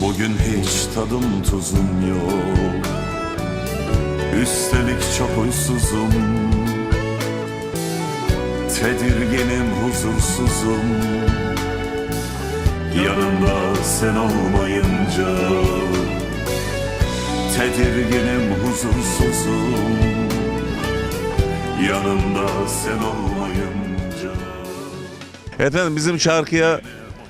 Bugün hiç tadım tuzum yok. Üstelik çok huysuzum Tedirginim huzursuzum. Yanımda sen olmayınca Tedirginim huzursuzum. Yanımda sen olmayınca Efendim bizim şarkıya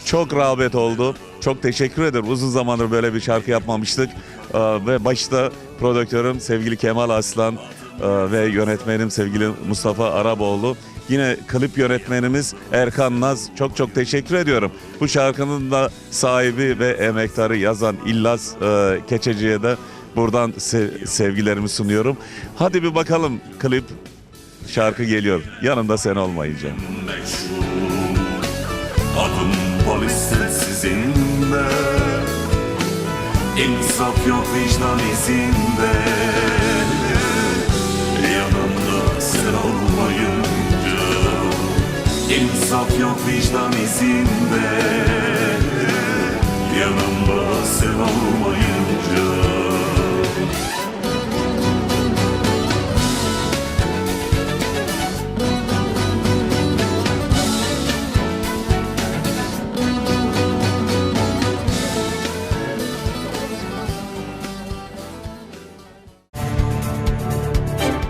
çok rağbet oldu. Çok teşekkür ederim. Uzun zamandır böyle bir şarkı yapmamıştık. Ee, ve başta prodüktörüm sevgili Kemal Aslan e, ve yönetmenim sevgili Mustafa Araboğlu. Yine klip yönetmenimiz Erkan Naz. Çok çok teşekkür ediyorum. Bu şarkının da sahibi ve emektarı yazan İllaz e, Keçeci'ye de buradan se- sevgilerimi sunuyorum. Hadi bir bakalım klip şarkı geliyor. Yanımda sen meşhur Adım polis sensizinde İnsaf yok vicdan izinde. Yanımda sen olmayınca. İnsaf yok vicdan izinde. Yanımda sen olmayınca